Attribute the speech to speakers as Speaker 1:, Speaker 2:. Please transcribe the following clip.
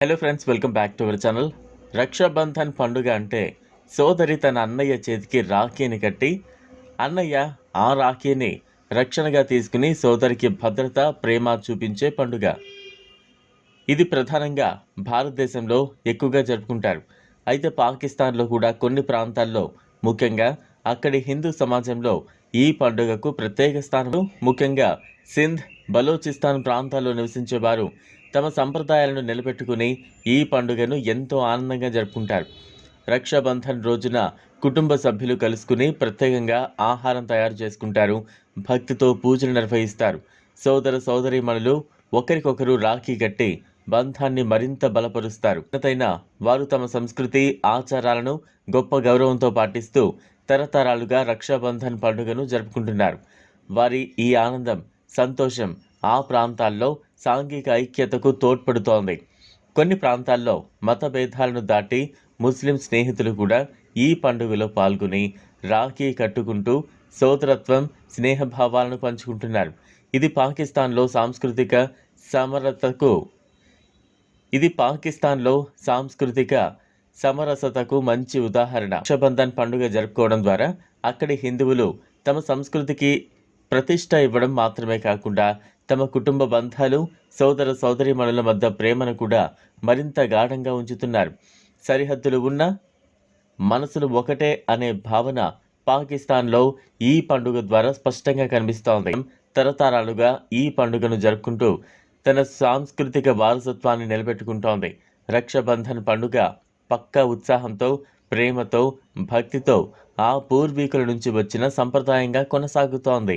Speaker 1: Hello friends welcome back to our channel Raksha Bandhan పండుగ అంటే సోదరి తన అన్నయ్య చేతికి రాఖీని కట్టి అన్నయ్య ఆ రాఖీని రక్షణగా తీసుకుని సోదరికి భద్రత ప్రేమ చూపించే పండుగ. ఇది ప్రధానంగా భారతదేశంలో ఎక్కువగా జరుపుకుంటారు. అయితే పాకిస్తాన్లో కూడా కొన్ని ప్రాంతాల్లో ముఖ్యంగా అక్కడి హిందూ సమాజంలో ఈ పండుగకు ప్రత్యేక స్థానం. ముఖ్యంగా సింధ్ బలోచిస్తాన్ ప్రాంతాల్లో నివసించేవారు తమ సంప్రదాయాలను నిలబెట్టుకుని ఈ పండుగను ఎంతో ఆనందంగా జరుపుకుంటారు. రక్షాబంధన్ రోజున కుటుంబ సభ్యులు కలుసుకుని ప్రత్యేకంగా ఆహారం తయారు చేసుకుంటారు. భక్తితో పూజలు నిర్వహిస్తారు. సోదర సోదరీమణులు ఒకరికొకరు రాఖీ కట్టి బంధాన్ని మరింత బలపరుస్తారు. ఉన్నతైన వారు తమ సంస్కృతి ఆచారాలను గొప్ప గౌరవంతో పాటిస్తూ తరతరాలుగా రక్షాబంధన్ పండుగను జరుపుకుంటున్నారు. వారి ఈ ఆనందం సంతోషం ఆ ప్రాంతాల్లో సాంఘిక ఐక్యతకు తోడ్పడుతోంది. కొన్ని ప్రాంతాల్లో మత భేదాలను దాటి ముస్లిం స్నేహితులు కూడా ఈ పండుగలో పాల్గొని రాఖీ కట్టుకుంటూ సోదరత్వం స్నేహభావాలను పంచుకుంటున్నారు. ఇది పాకిస్తాన్లో సాంస్కృతిక సమరతకు ఇది పాకిస్తాన్లో సాంస్కృతిక సమరసతకు మంచి ఉదాహరణ. రక్షాబంధన్ పండుగ జరుపుకోవడం ద్వారా అక్కడి హిందువులు తమ సంస్కృతికి ప్రతిష్ట ఇవ్వడం మాత్రమే కాకుండా తమ కుటుంబ బంధాలు సోదర సోదరీమణుల మధ్య ప్రేమను కూడా మరింత గాఢంగా ఉంచుతున్నారు. సరిహద్దులు ఉన్న మనసులు ఒకటే అనే భావన పాకిస్తాన్లో ఈ పండుగ ద్వారా స్పష్టంగా కనిపిస్తోంది. తరతరాలుగా ఈ పండుగను జరుపుకుంటూ తన సాంస్కృతిక వారసత్వాన్ని నిలబెట్టుకుంటోంది. రక్షాబంధన్ పండుగ పక్కా ఉత్సాహంతో ప్రేమతో భక్తితో ఆ పూర్వీకుల నుంచి వచ్చిన సంప్రదాయంగా కొనసాగుతోంది.